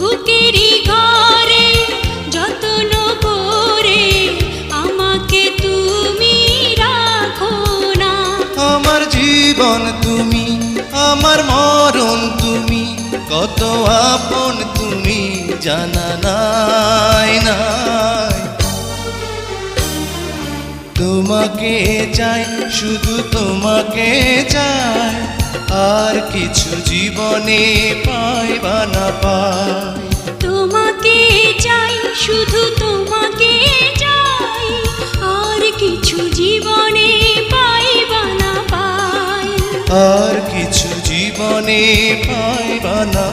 বুকেরই ঘরে আমাকে তুমি না। আমার জীবন তুমি, আমার মরণ তুমি, কত আপন তুমি জানা নাই নাই। তোমাকে চাই, শুধু তোমাকে চাই, আর কিছু জীবনে পাইবা আর কিছু জীবনে পাইবা না